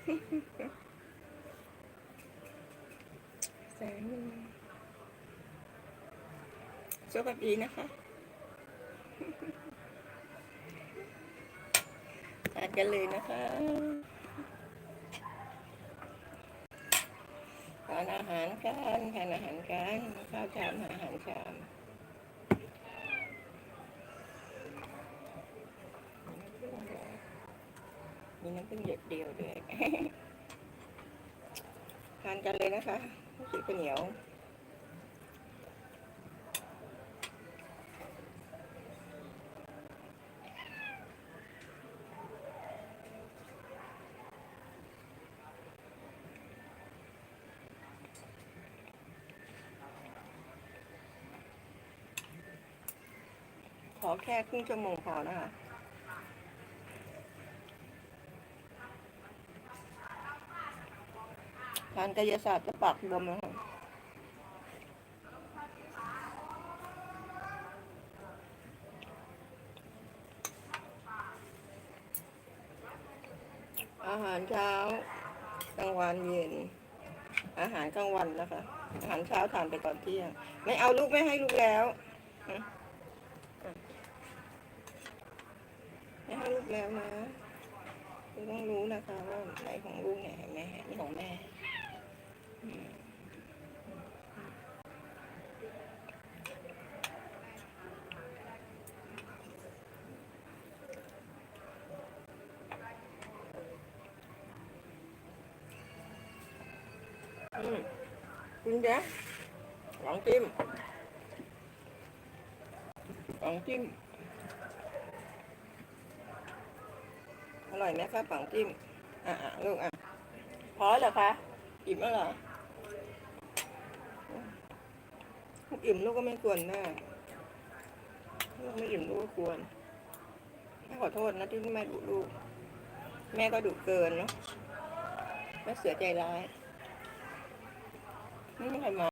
แสงยังไงสวัดีนะคะทานกันเลยนะคะทานอาหารกันทานอาหารกันข้าวจานอาหารชาม มีน้ำผึ้งหยดเดียวด้วยทานกันเลยนะคะสีข้าวเหนียวขอแค่ครึ่งชั่วโมงพอนะคะ ทานกายศาสตร์จะปากบวมนะคะอาหารเช้ากลางวันเย็น อาหารกลางวันนะคะ อาหารเช้าทานไปก่อนเที่ยง ไม่เอาลูกไม่ให้ลูกแล้วไม่ให้ลูกแล้วนะต้องรู้นะคะว่าไหนของลูกเนี่ยเห็นไหมนี่ของแม่ กินจ้ะลองจิ้มลองจิ้ม อร่อยไหมคะปังจิ้ม อะลูกอะ พอเหรอคะ อิ่มแล้วเหรอ อิ่มลูกก็ไม่ควรแม่ลูกไม่อิ่มลูกก็ควรแม่ขอโทษนะที่แม่ดุลูก แม่ก็ดุเกินเนาะแม่เสือใจร้าย ไม่มีใครมา